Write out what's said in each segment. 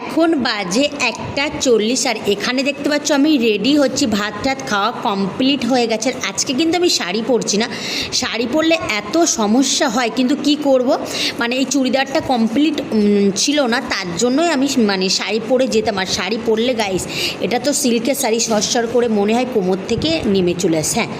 এখন বাজে একটা চল্লিশ আর এখানে দেখতে পাচ্ছ আমি রেডি হচ্ছি। ভাত টাত খাওয়া কমপ্লিট হয়ে গেছে। আজকে কিন্তু আমি শাড়ি পরছি না। শাড়ি পরলে এত সমস্যা হয়, কিন্তু কি করব? মানে এই চুড়িদারটা কমপ্লিট ছিল না। তার জন্যই আমি মানে শাড়ি পরে যেতাম। আর শাড়ি পরলে গাইস এটা তো সিল্কের শাড়ি সরসর করে মনে হয় কোমর থেকে নেমে চলে আসে। হ্যাঁ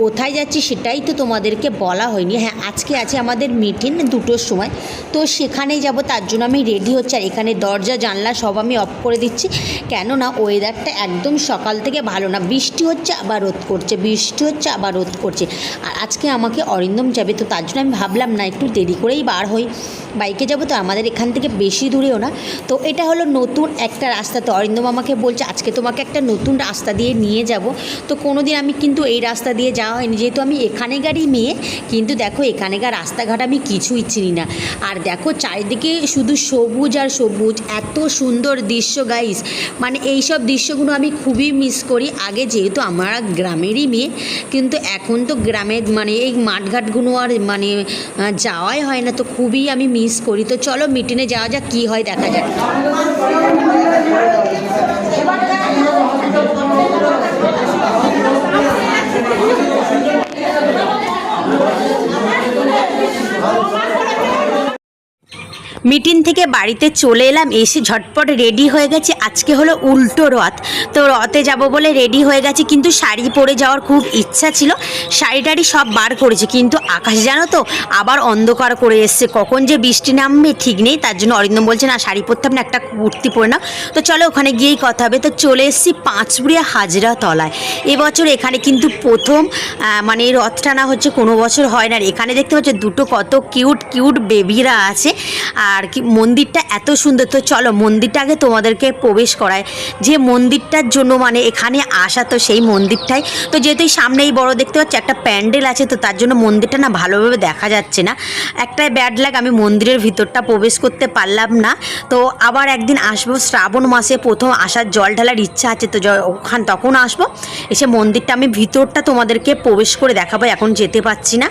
কোথায় যাচ্ছি সেটাই তো তোমাদেরকে বলা হয়নি। হ্যাঁ আজকে আছে আমাদের মিটিং দুটোর সময়। তো সেখানেই যাব, তার জন্য আমি রেডি হচ্ছি। আর এখানে দরজা, জানলা সব আমি অফ করে দিচ্ছি। কেননা ওয়েদারটা একদম সকাল থেকে ভালো না। বৃষ্টি হচ্ছে, আবার রোদ করছে। বৃষ্টি হচ্ছে, আবার রোদ করছে। আর আজকে আমাকে অরিন্দম যাবে, তো তার জন্য আমি ভাবলাম, না, একটু দেরি করেই বার হই। বাইকে যাব তো, আমাদের এখান থেকে বেশি দূরেও না। তো এটা হলো নতুন একটা রাস্তা। তো অরিন্দম আমাকে বলছে, আজকে তোমাকে একটা নতুন রাস্তা দিয়ে নিয়ে যাব। তো কোনো দিন আমি কিন্তু এই রাস্তা দিয়ে যাওয়া হয়নি। যেহেতু আমি এখানেকারই মেয়ে কিন্তু দেখো, এখানেকার রাস্তাঘাট আমি কিছুই চিনি না। আর দেখো, চারিদিকে শুধু সবুজ আর সবুজ। এত সুন্দর দৃশ্য গাইস মানে এই সব দৃশ্যগুলো আমি খুবই মিস করি। আগে যেহেতু আমরা গ্রামেরই মেয়ে, কিন্তু এখন তো গ্রামের মানে এই মাঠঘাটগুলো আর মানে যাওয়াই হয় না, তো খুবই আমি মিস করি। তো চলো মিটিংয়ে যাওয়া যাক, কী হয় দেখা যাক। মিটিং থেকে বাড়িতে চলে এলাম, এসে ঝটপট রেডি হয়ে গেছে। আজকে হলো উল্টো রথ। তো রথে যাব বলে রেডি হয়ে গেছে, কিন্তু শাড়ি পরে যাওয়ার খুব ইচ্ছা ছিল। শাড়ি টাড়ি সব বার করেছে, কিন্তু আকাশ জানো তো, আবার অন্ধকার করে এসছে। কখন যে বৃষ্টি নামবে ঠিক নেই, তার জন্য অরিন্দম বলছে, না, শাড়ি পরতাম না, একটা কুর্তি পরে নাও। তো চলো, ওখানে গিয়েই কথা হবে। তো চলে এসেছি পাঁচপুরিয়া হাজরা তলায় এবছর এখানে কিন্তু প্রথম মানে রথ টানা হচ্ছে কোনো বছর হয় না। এখানে দেখতে পাচ্ছ, দুটো কত কিউট কিউট বেবিরা আছে। আর কি, মন্দিরটা এত সুন্দর। তো চলো মন্দিরটা আগে তোমাদেরকে প্রবেশ করায়। যে মন্দিরটার জন্য মানে এখানে আসা তো সেই মন্দিরটাই। তো যেহেতু সামনেই বড় দেখতে পাচ্ছি, একটা প্যান্ডেল আছে, তো তার জন্য মন্দিরটা না ভালোভাবে দেখা যাচ্ছে না। একটাই ব্যাড লাগ আমি মন্দিরের ভিতরটা প্রবেশ করতে পারলাম না। তো আবার একদিন আসব, শ্রাবণ মাসে প্রথম আসার জল ঢালার ইচ্ছা আছে, তো ওখান তখন আসব। এসে মন্দিরটা আমি ভিতরটা তোমাদেরকে প্রবেশ করে দেখাবো, এখন যেতে পারছি না।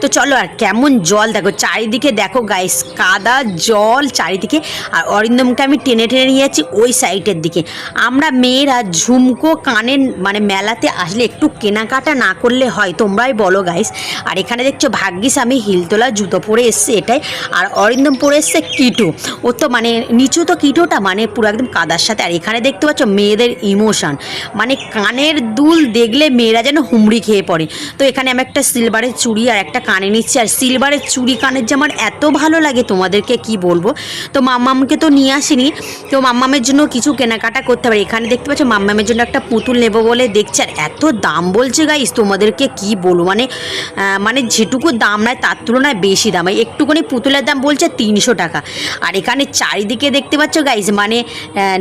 তো চলো আর কেমন জল, দেখো, চারিদিকে দেখো গাইস কাদা জল চারিদিকে, আর অরিন্দমকে আমি টেনে টেনে নিয়ে যাচ্ছি ওই সাইডের দিকে। আমরা মেয়েরা ঝুমকো কানের মানে মেলাতে আসলে একটু কেনাকাটা না করলে হয়, তোমরাই বলো গাইস আর এখানে দেখছ ভাগ্যিস আমি হিলতোলা জুতো পরে এসছে এটাই, আর অরিন্দম পরে এসছে কিটো। ও তো মানে নিচু তো কিটোটা মানে পুরো একদম কাদার সাথে। আর এখানে দেখতে পাচ্ছ মেয়েদের ইমোশন মানে কানের দুল দেখলে মেয়েরা যেন হুমড়ি খেয়ে পড়ে। তো এখানে আমি একটা সিলভারের চুড়ি আর একটা কানে নিচ্ছি। আর সিলভারের চুড়ি কানের যে আমার এত ভালো লাগে তোমাদেরকে কি বলব? তো মাম্মামকে তো নিয়ে আসিনি। তো মাম্মামের জন্য কিছু কেনাকাটা করতে পারি এখানে দেখতে পাচ্ছ, মাম্মামের জন্য একটা পুতুল নেব বলে দেখছি। আর এত দাম বলছে গাইস তোমাদেরকে কি বলব? মানে মানে যেটুকু দাম নেয়, তার তুলনায় বেশি দাম। একটুখানি পুতুলের দাম বলছে তিনশো টাকা। আর এখানে চারিদিকে দেখতে পাচ্ছ গাইস মানে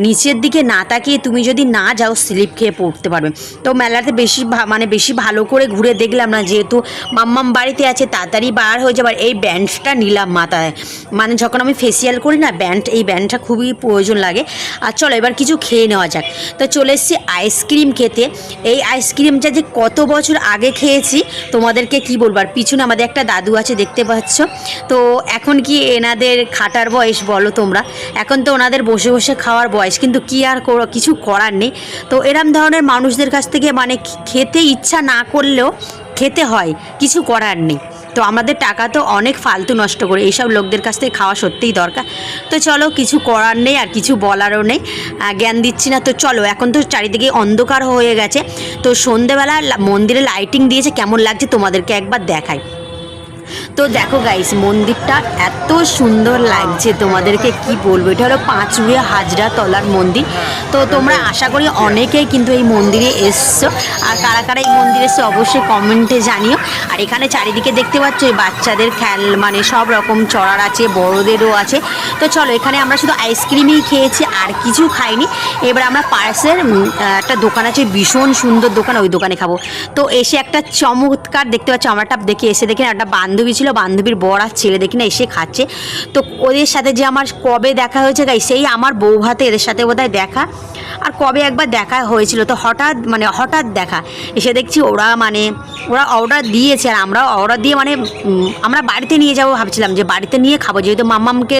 নিচের দিকে না তাকিয়ে তুমি যদি না যাও স্লিপ খেয়ে পড়তে পারবে। তো মেলাতে বেশি মানে বেশি ভালো করে ঘুরে দেখলাম না, যেহেতু মাম্মাম বাড়িতে আছে, তাড়াতাড়ি বার হয়ে যাবার এই ব্যান্ডটা নিলাম মাথায়। মানে যখন আমি ফেসিয়াল করি না ব্যান্ড এই ব্যান্ডটা খুবই প্রয়োজন লাগে। আর চলো এবার কিছু খেয়ে নেওয়া যাক। তো চলে এসেছি আইসক্রিম খেতে। এই আইসক্রিমটা যে কত বছর আগে খেয়েছি, তোমাদেরকে কি বলব? আর পিছনে আমাদের একটা দাদু আছে, দেখতে পাচ্ছ? তো এখন কি এনাদের খাটার বয়স বলো তোমরা? এখন তো ওনাদের বসে বসে খাওয়ার বয়স, কিন্তু কি আর কিছু করার নেই। তো এরম ধরনের মানুষদের কাছ থেকে মানে খেতে ইচ্ছা না করলেও খেতে হয়, কিছু করার নেই। তো আমাদের টাকা তো অনেক ফালতু নষ্ট করে, এইসব লোকদের কাছ থেকে খাওয়া সত্যিই দরকার। তো চলো, কিছু করার নেই আর কিছু বলারও নেই। জ্ঞান দিচ্ছি না, তো চলো, এখন তো চারিদিকে অন্ধকার হয়ে গেছে। তো সন্ধেবেলা মন্দিরে লাইটিং দিয়েছে, কেমন লাগছে তোমাদেরকে একবার দেখাই। তো দেখো গাইস মন্দিরটা এত সুন্দর লাগছে তোমাদেরকে কি বলব? এটা হলো পাঁচুড়িয়া হাজরা তলার মন্দির। তো তোমরা আশা করি অনেকেই কিন্তু এই মন্দিরে এসছো। আর কারা কারা এই মন্দিরে এসছো অবশ্যই কমেন্টে জানিও। আর এখানে চারিদিকে দেখতে পাচ্ছ বাচ্চাদের খেল মানে সব রকম চড়ার আছে, বড়োদেরও আছে। তো চলো, এখানে আমরা শুধু আইসক্রিমই খেয়েছি, আর কিছু খাইনি। এবার আমরা পার্সের একটা দোকান আছে, ভীষণ সুন্দর দোকান, ওই দোকানে খাব। তো এসে একটা চমৎকার দেখতে পাচ্ছ, আমারটা দেখে এসে দেখে একটা বান্ধবী ছিল বান্ধবীর বর আর ছেলে দেখি না, এসে খাচ্ছে। তো ওদের সাথে যে আমার কবে দেখা হয়েছে গাই সেই আমার বউ ভাতে এদের সাথে বোধহয় দেখা। আর কবে একবার দেখা হয়েছিল, তো হঠাৎ মানে হঠাৎ দেখা। এসে দেখছি ওরা মানে ওরা অর্ডার দিয়েছে, আর আমরা অর্ডার দিয়ে মানে আমরা বাড়িতে নিয়ে যাব ভাবছিলাম, যে বাড়িতে নিয়ে খাব, যেহেতু মাম্মামকে